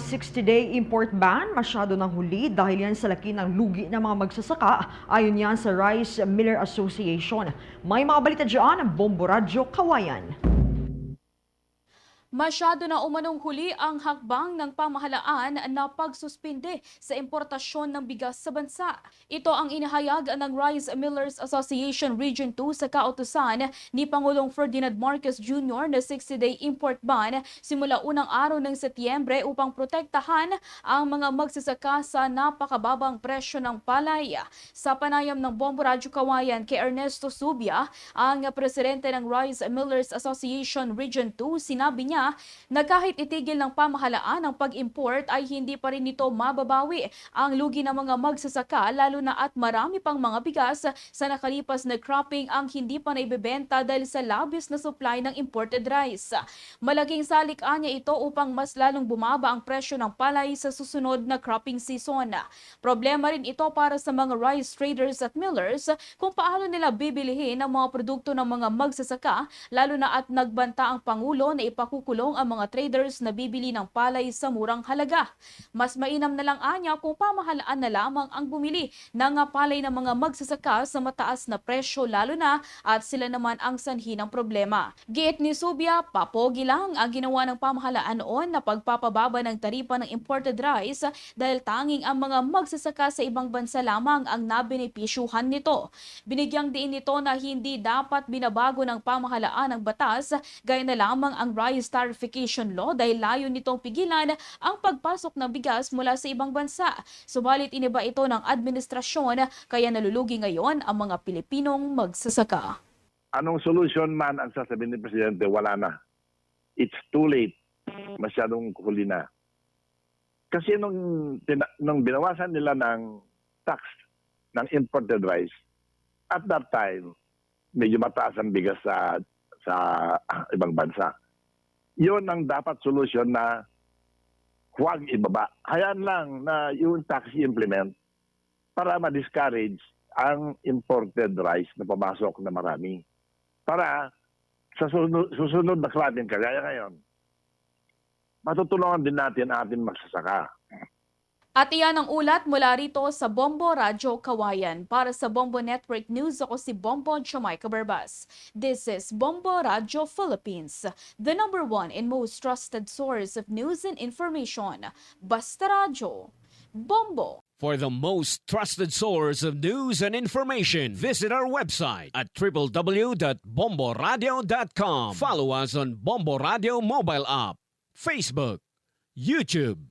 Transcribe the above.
60-day import ban masyado ng huli dahil yan sa laki ng lugi ng mga magsasaka ayon yan sa Rice Miller Association. May mga balita dyan Bombo Radyo Kawayan. Masyado na umanong huli ang hakbang ng pamahalaan na pagsuspinde sa importasyon ng bigas sa bansa. Ito ang inihayag ng Rice Millers Association Region 2 sa kautusan ni Pangulong Ferdinand Marcos Jr. na 60-day import ban simula unang araw ng Setyembre upang protektahan ang mga magsasaka sa napakababang presyo ng palay. Sa panayam ng Bombo Radyo Kawayan kay Ernesto Subia, ang presidente ng Rice Millers Association Region 2, sinabi niya na kahit itigil ng pamahalaan ang pag-import ay hindi pa rin nito mababawi ang lugi ng mga magsasaka lalo na at marami pang mga bigas sa nakalipas na cropping ang hindi pa naibebenta dahil sa labis na supply ng imported rice. Malaking salik niya ito upang mas lalong bumaba ang presyo ng palay sa susunod na cropping season. Problema rin ito para sa mga rice traders at millers kung paano nila bibilihin ang mga produkto ng mga magsasaka lalo na at nagbanta ang Pangulo na ipakukulong ang mga traders na bibili ng palay sa murang halaga. Mas mainam na lang anya kung pamahalaan na lamang ang bumili ng palay ng mga magsasaka sa mataas na presyo lalo na at sila naman ang sanhi ng problema. Giit ni Subia, papogi lang ang ginawa ng pamahalaan noon na pagpapababa ng taripa ng imported rice dahil tanging ang mga magsasaka sa ibang bansa lamang ang nabenepisyuhan nito. Binigyang diin nito na hindi dapat binabago ng pamahalaan ang batas gaya na lamang ang rice tarification law dahil layo nitong pigilan ang pagpasok ng bigas mula sa ibang bansa. Subalit iniba ito ng administrasyon kaya nalulugi ngayon ang mga Pilipinong magsasaka. anong solution man ang sasabihin ni Presidente, wala na. It's too late. Masyadong huli na. Kasi nung, nung binawasan nila ng tax ng imported rice, at that time, medyo mataas ang bigas sa, sa ibang bansa. Yun ang dapat solusyon na huwag ibaba. Hayaan lang na yung tax i-implement para ma-discourage ang imported rice na pamasok na marami para sa susunod, susunod na klatin kagaya ngayon, matutulungan din natin ating magsasaka. At iyan ang ulat mula rito sa Bombo Radyo Kawayan. Para sa Bombo Network News, ako si Bombo Jamaica Barbas. This is Bombo Radyo Philippines, the number one and most trusted source of news and information. Basta Radyo. Bombo. For the most trusted source of news and information, visit our website at www.bomboradio.com. Follow us on Bombo Radio mobile app, Facebook, YouTube,